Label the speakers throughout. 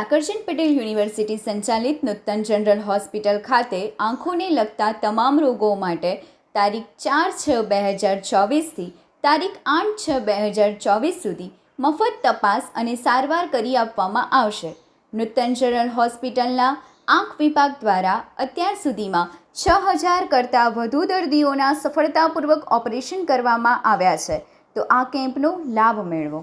Speaker 1: ઠાકરચંદ Patel university સંચાલિત નૂતન general hospital ખાતે આંખોને લગતા તમામ રોગો માટે તારીખ ચાર છ બે હજાર ચોવીસથી તારીખ આઠ છ બે હજાર ચોવીસ સુધી મફત તપાસ અને સારવાર કરી આપવામાં આવશે. નૂતન જનરલ હોસ્પિટલના આંખ વિભાગ દ્વારા અત્યાર સુધીમાં છ હજાર કરતાં વધુ દર્દીઓના સફળતાપૂર્વક ઓપરેશન કરવામાં આવ્યા છે. તો આ કેમ્પનો લાભ મેળવો.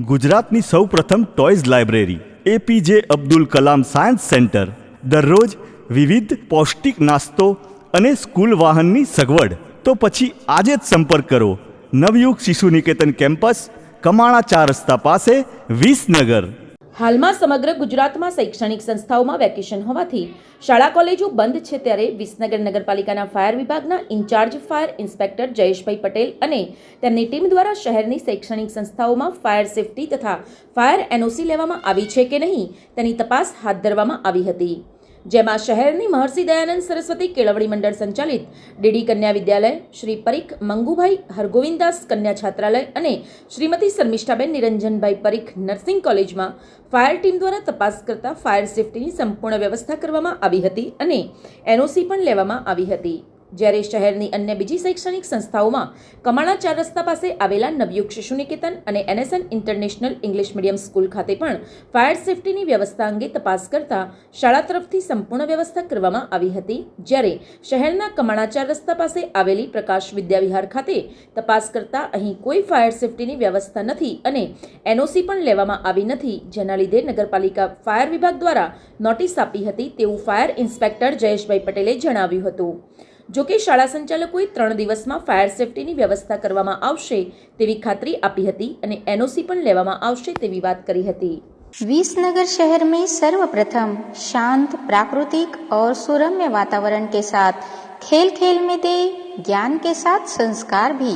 Speaker 2: ગુજરાતની સૌપ્રથમ toys library APJ Abdul Kalam science centre, દરરોજ વિવિધ પૌષ્ટિક નાસ્તો અને સ્કૂલ વાહનની સગવડ. તો પછી આજે જ સંપર્ક કરો. નવયુગ શિશુ નિકેતન કેમ્પસ, કમાણા ચાર રસ્તા પાસે, વિસનગર.
Speaker 3: હાલમાં સમગ્ર ગુજરાતમાં શૈક્ષણિક સંસ્થાઓમાં વેકેશન હોવાથી શાળા કોલેજો બંધ છે ત્યારે વિસનગર નગરપાલિકાના ફાયર વિભાગના in charge fire inspector Jayeshbhai Patel અને તેમની ટીમ દ્વારા શહેરની શૈક્ષણિક સંસ્થાઓમાં ફાયર સેફટી તથા ફાયર એનઓસી લેવામાં આવી છે કે નહીં તેની તપાસ હાથ ધરવામાં આવી હતી. જેમાં શહેરની મહર્ષિ દયાનંદ સરસ્વતી કેળવણી મંડળ સંચાલિત, ડીડી કન્યા વિદ્યાલય, શ્રી પરીખ મંગુભાઈ હરગોવિંદાસ કન્યા છાત્રાલય અને શ્રીમતી શર્મિષ્ઠાબેન નિરંજનભાઈ પરીખ નર્સિંગ કોલેજમાં ફાયર ટીમ દ્વારા તપાસ કરતા ફાયર સેફટીની સંપૂર્ણ વ્યવસ્થા કરવામાં આવી હતી અને એનઓસી પણ લેવામાં આવી હતી. જ્યારે શહેરની અન્ય બીજી શૈક્ષણિક સંસ્થાઓમાં કમાણા ચાર રસ્તા પાસે આવેલા નવયુગ શિશુ નિકેતન અને NSN international English medium school ખાતે પણ ફાયર સેફટીની વ્યવસ્થા અંગે તપાસ કરતા શાળા તરફથી સંપૂર્ણ વ્યવસ્થા કરવામાં આવી હતી. જ્યારે શહેરના કમાણા ચાર રસ્તા પાસે આવેલી પ્રકાશ વિદ્યાવિહાર ખાતે તપાસ કરતા અહીં કોઈ ફાયર સેફટીની વ્યવસ્થા નથી અને એનઓસી પણ લેવામાં આવી નથી, જેના લીધે નગરપાલિકા ફાયર વિભાગ દ્વારા નોટિસ આપી હતી તેવું ફાયર ઇન્સ્પેક્ટર જયેશભાઈ પટેલે જણાવ્યું હતું. જોકે શાળા સંચાલકોએ ત્રણ દિવસમાં ફાયર સેફટીની વ્યવસ્થા કરવામાં આવશે તેવી ખાતરી આપી હતી અને એનઓસી પણ લેવામાં આવશે તેવી વાત કરી હતી
Speaker 4: विसनगर शहर में सर्वप्रथम शांत प्राकृतिक और सुरम्य वातावरण के साथ खेल खेल में दे ज्ञान के साथ संस्कार भी